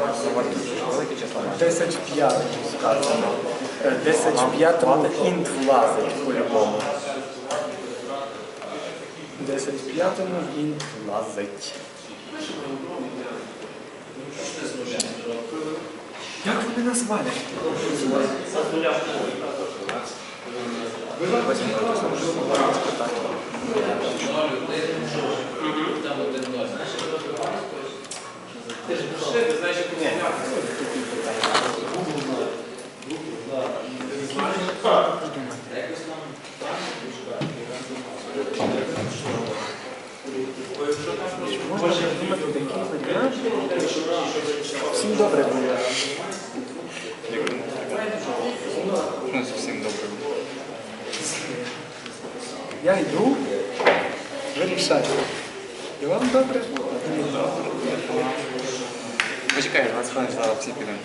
Велике число. 10 п'ятому сказано. Е, 10 п'ятому інт влазить по-любому. 10 п'ятому інт влазить. Як вони такі варіанти? Всім добре було. Ну, зовсім добре. Я йду, вирішаю. І вам добре? Почекай, 20 хвилин зараз всі підемо.